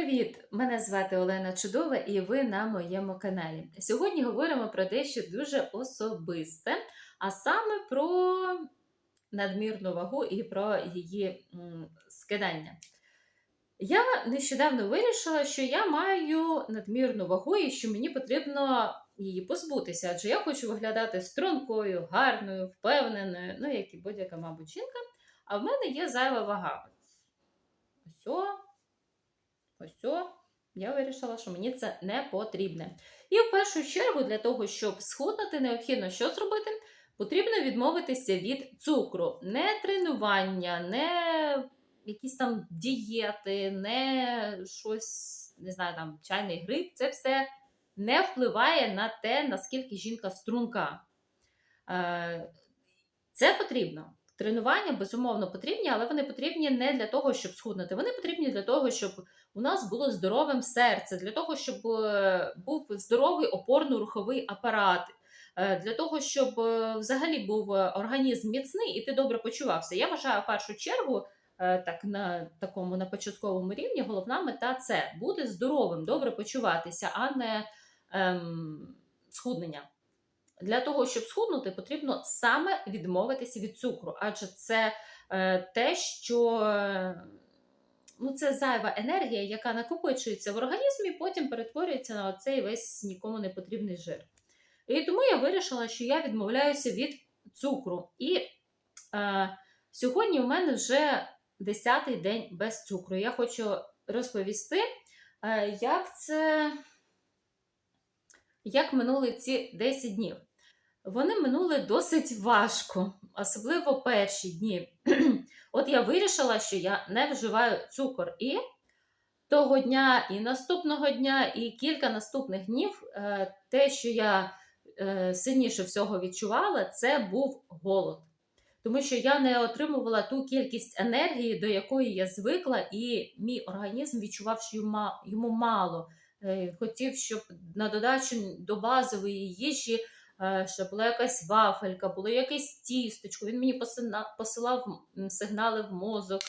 Привіт! Мене звати Олена Чудова і ви на моєму каналі. Сьогодні говоримо про дещо дуже особисте, а саме про надмірну вагу і про її скидання. Я нещодавно вирішила, що я маю надмірну вагу і що мені потрібно її позбутися, адже я хочу виглядати стрункою, гарною, впевненою, ну як і будь-яка, мабуть, жінка. А в мене є зайва вага. Ось. Ось о, я вирішила, що мені це не потрібне. І в першу чергу, для того, щоб схуднути, необхідно що зробити? Потрібно відмовитися від цукру. Не тренування, не якісь там дієти, не щось, не знаю, там чайний гриб. Це все не впливає на те, наскільки жінка струнка. Е, Це потрібно. Тренування, безумовно, потрібні, але вони потрібні не для того, щоб схуднути. Вони потрібні для того, щоб у нас було здоровим серце, для того, щоб е, був здоровий опорно-руховий апарат, е, для того, щоб е, взагалі був організм міцний і ти добре почувався. Я вважаю в першу чергу. Так, на такому на початковому рівні головна мета це бути здоровим, добре почуватися, а не ем, схуднення. Для того, щоб схуднути, потрібно саме відмовитися від цукру, адже це е, те, що е, ну, це зайва енергія, яка накопичується в організмі, потім перетворюється на цей весь нікому не потрібний жир. І тому я вирішила, що я відмовляюся від цукру. І е, сьогодні у мене вже 10-й день без цукру. Я хочу розповісти, е, як це. Як минули ці 10 днів? Вони минули досить важко, особливо перші дні. От я вирішила, що я не вживаю цукор. І того дня, і наступного дня, і кілька наступних днів е, те, що я е, сильніше всього відчувала, це був голод. Тому що я не отримувала ту кількість енергії, до якої я звикла, і мій організм відчував, що йому мало. Е, хотів, щоб на додачу до базової їжі. Щоб була якась вафелька, було якесь тісточко. Він мені посилав сигнали в мозок,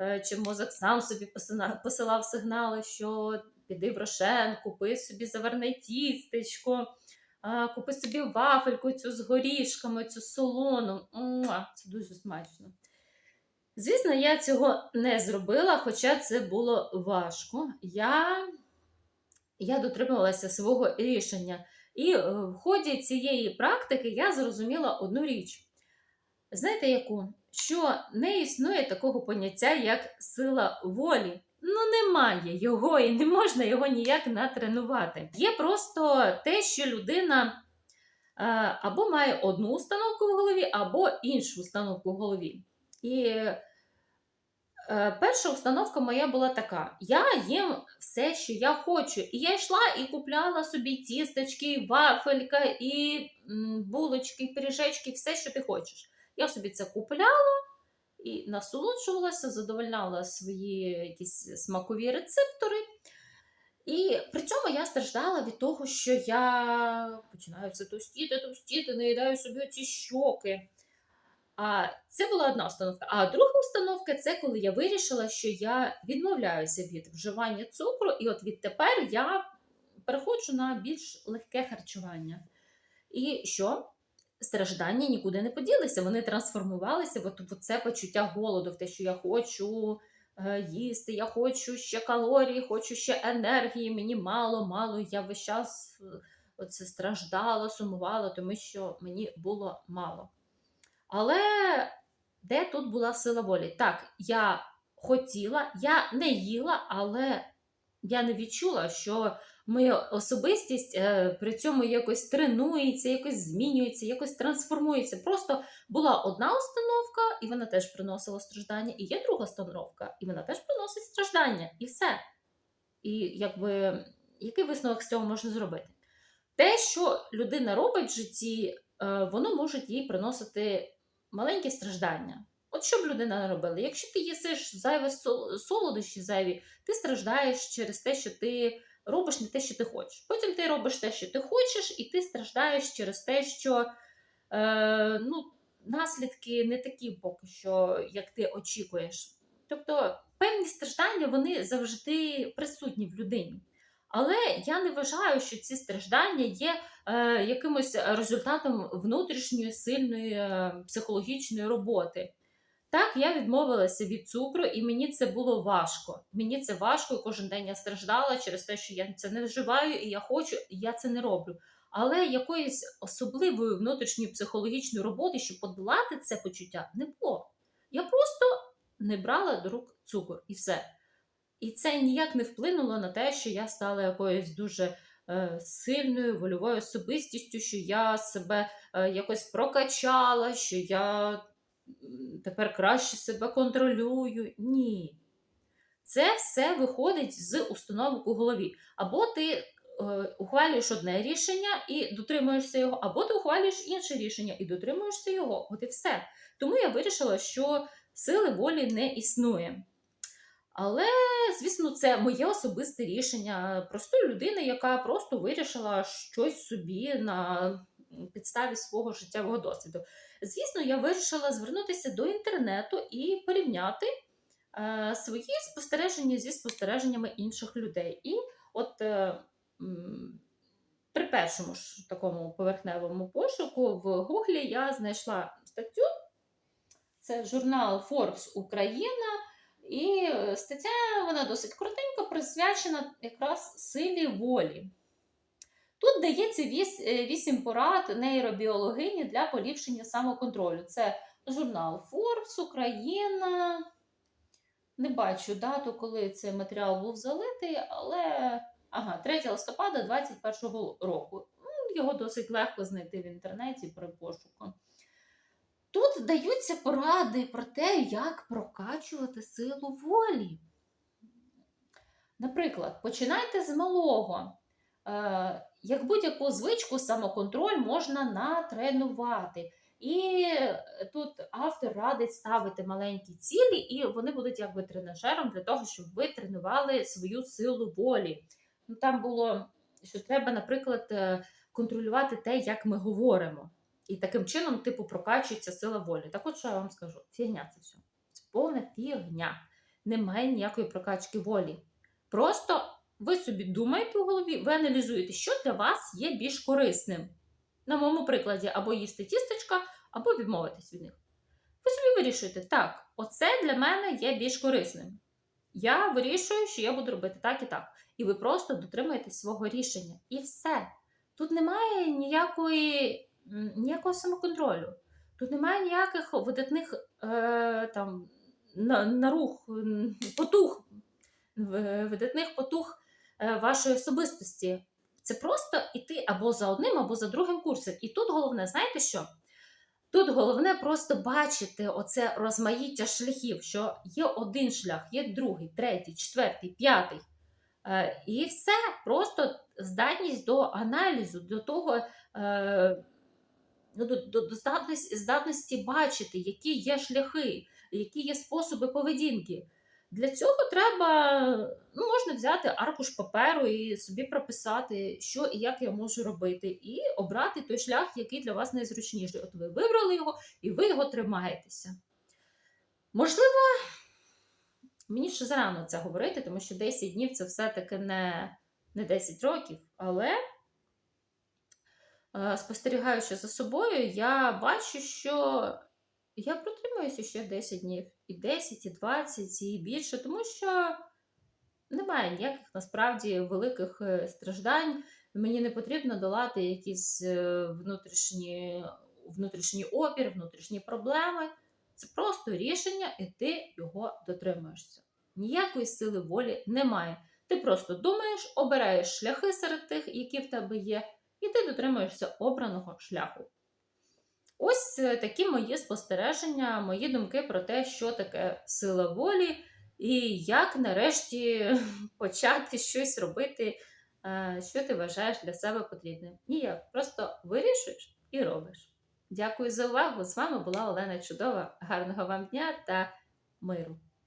е, чи мозок сам собі посилав сигнали, що піди в рошен, купи собі заварне тістечко, купи собі вафельку цю з горішками, цю солону. Це дуже смачно. Звісно, я цього не зробила, хоча це було важко. Я, Я дотримувалася свого рішення. І е, в ході цієї практики я зрозуміла одну річ. Знаєте, яку? Що не існує такого поняття, як сила волі. Ну, немає його і не можна його ніяк натренувати. Є просто те, що людина е, або має одну установку в голові, або іншу установку в голові. І перша установка моя була така: я їм все, що я хочу. І я йшла і купляла собі тістечки, і вафелька, і булочки, пиріжечки, все, що ти хочеш. Я собі це купляла і насолоджувалася, задовольняла свої якісь смакові рецептори. І при цьому я страждала від того, що я починаю все товстіти, товстіти, наїдаю собі ці щоки. А це була одна установка. А друга установка це коли я вирішила, що я відмовляюся від вживання цукру, і от відтепер я переходжу на більш легке харчування. І що? Страждання нікуди не поділися. Вони трансформувалися в це почуття голоду, в те, що я хочу е, їсти, я хочу ще калорії, хочу ще енергії. Мені мало, мало. Я весь час е, оце страждала, сумувала, тому що мені було мало. Але де тут була сила волі? Так, я хотіла, я не їла, але я не відчула, що моя особистість е, при цьому якось тренується, якось змінюється, якось трансформується. Просто була одна установка, і вона теж приносила страждання, і є друга установка, і вона теж приносить страждання. І все. І якби який висновок з цього можна зробити? Те, що людина робить в житті, е, воно може їй приносити маленькі страждання. От що б людина не робила? Якщо ти їсиш зайве солодощі зайві, ти страждаєш через те, що ти робиш не те, що ти хочеш. Потім ти робиш те, що ти хочеш, і ти страждаєш через те, що е, ну, наслідки не такі поки що, як ти очікуєш. Тобто певні страждання вони завжди присутні в людині. Але я не вважаю, що ці страждання є е, якимось результатом внутрішньої сильної е, психологічної роботи. Так, я відмовилася від цукру, і мені це було важко. Мені це важко, і кожен день я страждала через те, що я це не вживаю, і я хочу, і я це не роблю. Але якоїсь особливої внутрішньої психологічної роботи, щоб подолати це почуття, не було. Я просто не брала до рук цукор і все. І це ніяк не вплинуло на те, що я стала якоюсь дуже е, сильною вольовою особистістю, що я себе е, якось прокачала, що я тепер краще себе контролюю. Ні. Це все виходить з установок у голові. Або ти е, ухвалюєш одне рішення і дотримуєшся його, або ти ухвалюєш інше рішення і дотримуєшся його. От і все. Тому я вирішила, що сили волі не існує. Але, звісно, це моє особисте рішення простої людини, яка просто вирішила щось собі на підставі свого життєвого досвіду. Звісно, я вирішила звернутися до інтернету і порівняти е, свої спостереження зі спостереженнями інших людей. І от е, при першому ж такому поверхневому пошуку в Гуглі я знайшла статтю. Це журнал Forbes Україна. І е, стаття вона досить коротенька, присвячена якраз силі волі. Тут дається 8 порад нейробіологині для поліпшення самоконтролю. Це журнал Forbes, Україна. Не бачу дату, коли цей матеріал був залитий, але ага, 3 листопада 2021 року. Його досить легко знайти в інтернеті при пошуку. Тут даються поради про те, як прокачувати силу волі. Наприклад, починайте з малого. Е, Як будь-яку звичку, самоконтроль можна натренувати. І тут автор радить ставити маленькі цілі, і вони будуть якби тренажером для того, щоб ви тренували свою силу волі. Ну, Там було, що треба, наприклад, е, контролювати те, як ми говоримо. І таким чином, типу, прокачується сила волі. Так от що я вам скажу: фігня це все. Це повна фігня. Немає ніякої прокачки волі. Просто ви собі думаєте у голові, ви аналізуєте, що для вас є більш корисним. На моєму прикладі, або їсти тістечка, або відмовитись від них. Ви собі вирішуєте, так, оце для мене є більш корисним. Я вирішую, що я буду робити так і так. І ви просто дотримуєтесь свого рішення. І все. Тут немає ніякої ніякого самоконтролю. Тут немає ніяких видатних е, там, на, нарух, м, потух, видатних потух е, вашої особистості. Це просто йти або за одним, або за другим курсом. І тут головне, знаєте що? Тут головне просто бачити оце розмаїття шляхів, що є один шлях, є другий, третій, четвертий, п'ятий. Е, і все, просто здатність до аналізу, до того, е, ну, до, до, до здатності, здатності бачити, які є шляхи, які є способи поведінки. Для цього треба, ну, можна взяти аркуш паперу і собі прописати, що і як я можу робити, і обрати той шлях, який для вас найзручніший. От ви вибрали його і ви його тримаєтеся. Можливо, мені ще зарано це говорити, тому що 10 днів це все-таки не, не 10 років, але спостерігаючи за собою, я бачу, що я протримуюся ще 10 днів, і 10, і 20, і більше, тому що немає ніяких насправді великих е, страждань. Мені не потрібно долати якісь е, внутрішні, внутрішній опір, внутрішні проблеми. Це просто рішення, і ти його дотримуєшся. Ніякої сили волі немає. Ти просто думаєш, обираєш шляхи серед тих, які в тебе є, і ти дотримуєшся обраного шляху. Ось е, такі мої спостереження, мої думки про те, що таке сила волі, і як нарешті почати щось робити, е, що ти вважаєш для себе потрібним. Ніяк, просто вирішуєш і робиш. Дякую за увагу! З вами була Олена Чудова. Гарного вам дня та миру!